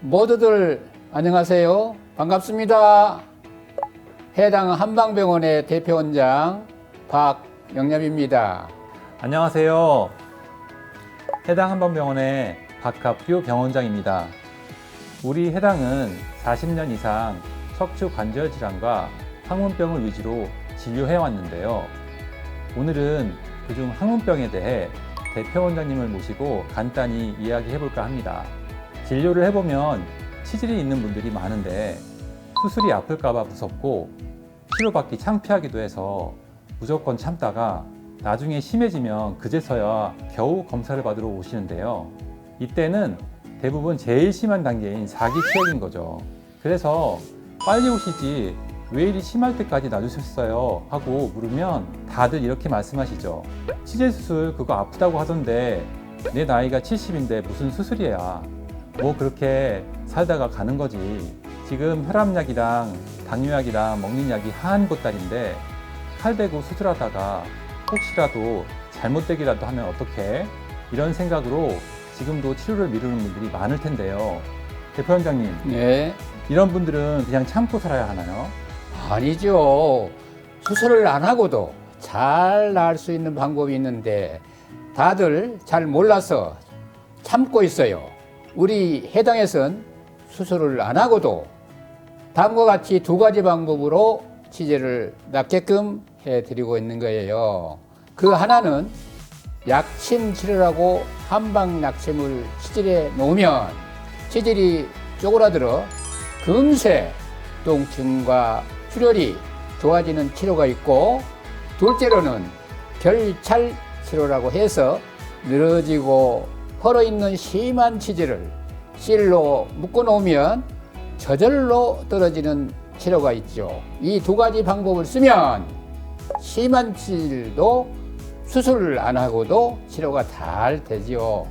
모두들 안녕하세요. 반갑습니다. 해당 한방병원의 대표원장 박영엽입니다. 안녕하세요. 해당 한방병원의 박학규 병원장입니다. 우리 해당은 40년 이상 척추 관절 질환과 항문병을 위주로 진료해 왔는데요. 오늘은 그중 항문병에 대해 대표 원장님을 모시고 간단히 이야기해 볼까 합니다. 진료를 해보면 치질이 있는 분들이 많은데 수술이 아플까봐 무섭고 치료받기 창피하기도 해서 무조건 참다가 나중에 심해지면 그제서야 겨우 검사를 받으러 오시는데요. 이때는 대부분 제일 심한 단계인 사기치역인 거죠. 그래서 빨리 오시지 왜 이리 심할 때까지 놔두셨어요? 하고 물으면 다들 이렇게 말씀하시죠. 치질 수술 그거 아프다고 하던데 내 나이가 70인데 무슨 수술이야. 뭐 그렇게 살다가 가는 거지. 지금 혈압약이랑 당뇨약이랑 먹는 약이 한 보따리인데 칼 대고 수술하다가 혹시라도 잘못되기라도 하면 어떡해? 이런 생각으로 지금도 치료를 미루는 분들이 많을 텐데요. 대표원장님, 네. 이런 분들은 그냥 참고 살아야 하나요? 아니죠. 수술을 안 하고도 잘 나을 수 있는 방법이 있는데 다들 잘 몰라서 참고 있어요. 우리 해당에선 수술을 안 하고도 다음과 같이 두 가지 방법으로 치질을 낫게끔 해드리고 있는 거예요. 그 하나는 약침 치료라고 한방 약침을 치질에 놓으면 치질이 쪼그라들어 금세 통증과 출혈이 좋아지는 치료가 있고 둘째로는 결찰 치료라고 해서 늘어지고 펄어 있는 심한 치질을 실로 묶어 놓으면 저절로 떨어지는 치료가 있죠. 이 두 가지 방법을 쓰면 심한 치질도 수술을 안 하고도 치료가 잘 되지요.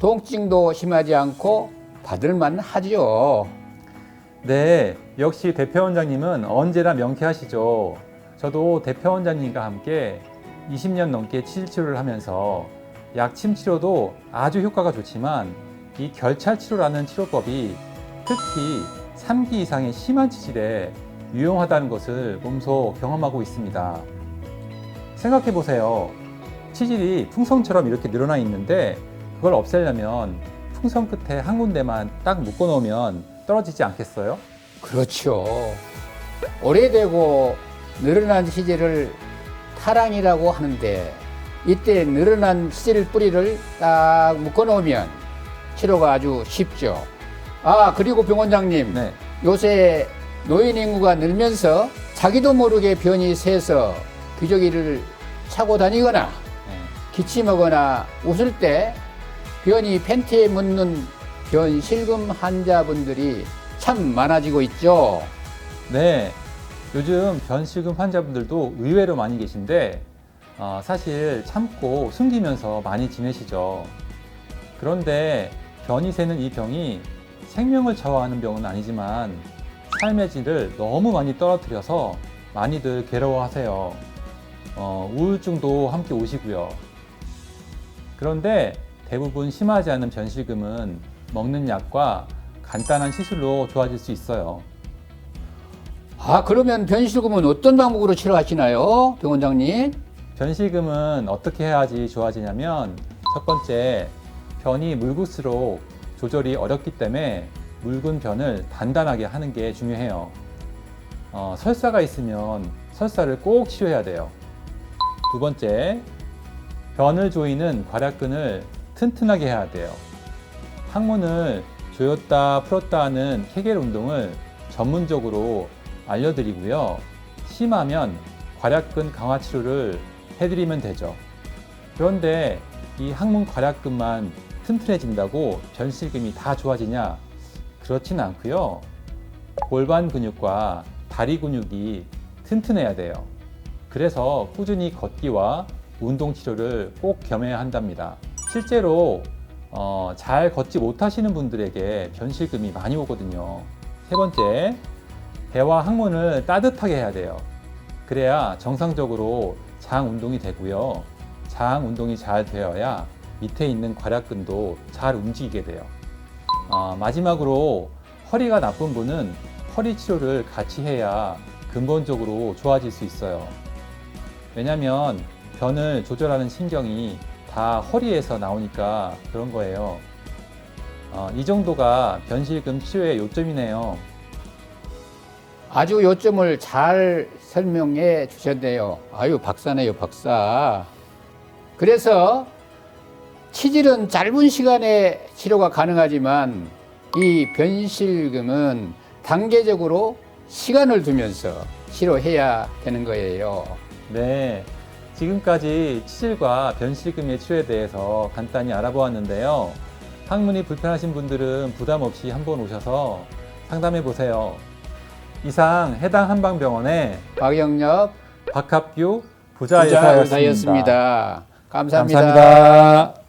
통증도 심하지 않고 받을만 하죠. 네, 역시 대표원장님은 언제나 명쾌하시죠. 저도 대표원장님과 함께 20년 넘게 치질 치료를 하면서 약침 치료도 아주 효과가 좋지만 이 결찰 치료라는 치료법이 특히 3기 이상의 심한 치질에 유용하다는 것을 몸소 경험하고 있습니다. 생각해 보세요. 치질이 풍선처럼 이렇게 늘어나 있는데 그걸 없애려면 풍선 끝에 한 군데만 딱 묶어 놓으면 떨어지지 않겠어요? 그렇죠. 오래되고 늘어난 치질을 타랑이라고 하는데 이때 늘어난 치질 뿌리를 딱 묶어 놓으면 치료가 아주 쉽죠. 아, 그리고 병원장님. 네. 요새 노인 인구가 늘면서 자기도 모르게 변이 새서 기저귀를 차고 다니거나 네. 기침하거나 웃을 때 변이 팬티에 묻는 변실금 환자분들이 참 많아지고 있죠. 네. 요즘 변실금 환자분들도 의외로 많이 계신데 어, 사실 참고 숨기면서 많이 지내시죠. 그런데 변이 새는 이 병이 생명을 좌우하는 병은 아니지만 삶의 질을 너무 많이 떨어뜨려서 많이들 괴로워하세요. 어, 우울증도 함께 오시고요. 그런데 대부분 심하지 않은 변실금은 먹는 약과 간단한 시술로 좋아질 수 있어요. 아, 그러면 변실금은 어떤 방법으로 치료하시나요? 병원장님? 변실금은 어떻게 해야지 좋아지냐면 첫 번째 변이 물국수록 조절이 어렵기 때문에 묽은 변을 단단하게 하는 게 중요해요. 어, 설사가 있으면 설사를 꼭 치료해야 돼요. 두 번째 변을 조이는 괄약근을 튼튼하게 해야 돼요. 항문을 조였다 풀었다 하는 케겔 운동을 전문적으로 알려드리고요. 심하면 괄약근 강화 치료를 해드리면 되죠. 그런데 이 항문 괄약근만 튼튼해진다고 변실금이 다 좋아지냐? 그렇진 않고요. 골반 근육과 다리 근육이 튼튼해야 돼요. 그래서 꾸준히 걷기와 운동 치료를 꼭 겸해야 한답니다. 실제로 어, 잘 걷지 못하시는 분들에게 변실금이 많이 오거든요. 세 번째, 배와 항문을 따뜻하게 해야 돼요. 그래야 정상적으로 장 운동이 되고요. 장 운동이 잘 되어야 밑에 있는 괄약근도 잘 움직이게 돼요. 어, 마지막으로 허리가 나쁜 분은 허리 치료를 같이 해야 근본적으로 좋아질 수 있어요. 왜냐하면 변을 조절하는 신경이 다 허리에서 나오니까 그런 거예요. 어, 이 정도가 변실금 치료의 요점이네요. 아주 요점을 잘 설명해 주셨네요. 아유, 박사네요, 박사. 그래서 치질은 짧은 시간에 치료가 가능하지만 이 변실금은 단계적으로 시간을 두면서 치료해야 되는 거예요. 네. 지금까지 치질과 변실금의 치료에 대해서 간단히 알아보았는데요. 항문이 불편하신 분들은 부담 없이 한번 오셔서 상담해 보세요. 이상 해당 한방병원의 박영엽 박합규 부자 의사였습니다. 부자 의사였습니다. 감사합니다. 감사합니다.